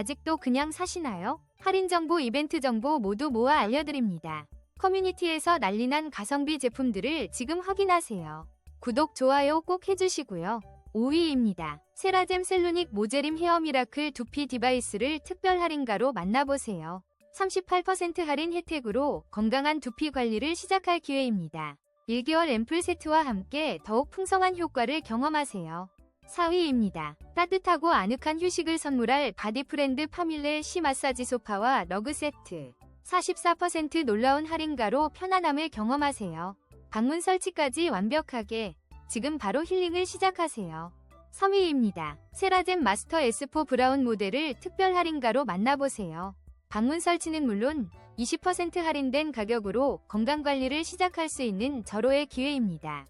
아직도 그냥 사시나요? 할인 정보, 이벤트 정보 모두 모아 알려드립니다. 커뮤니티에서 난리난 가성비 제품들을 지금 확인하세요. 구독, 좋아요 꼭 해주시고요. 5위입니다. 세라젬 셀루닉 모제림 헤어 미라클 두피 디바이스를 특별 할인가로 만나보세요. 38% 할인 혜택으로 건강한 두피 관리를 시작할 기회입니다. 1개월 앰플 세트와 함께 더욱 풍성한 효과를 경험하세요. 4위입니다. 따뜻하고 아늑한 휴식을 선물할 바디프렌드 파밀레 시 마사지 소파와 러그 세트. 44% 놀라운 할인가로 편안함을 경험하세요. 방문 설치까지 완벽하게 지금 바로 힐링을 시작하세요. 3위입니다. 세라젬 마스터 S4 브라운 모델을 특별 할인가로 만나보세요. 방문 설치는 물론 20% 할인된 가격으로 건강관리를 시작할 수 있는 절호의 기회입니다.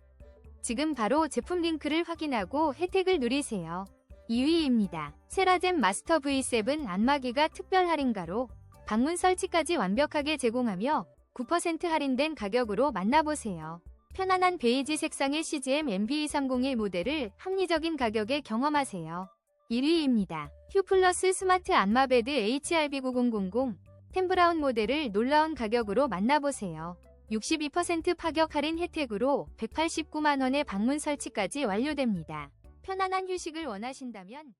지금 바로 제품 링크를 확인하고 혜택을 누리세요. 2위입니다. 세라젬 마스터 V7 안마기가 특별 할인가로 방문 설치까지 완벽하게 제공하며 9% 할인된 가격으로 만나보세요. 편안한 베이지 색상의 CGM MB2301 모델을 합리적인 가격에 경험하세요. 1위입니다. 휴플러스 스마트 안마베드 HRB9000 템브라운 모델을 놀라운 가격으로 만나보세요. 62% 파격 할인 혜택으로 189만원의 방문 설치까지 완료됩니다. 편안한 휴식을 원하신다면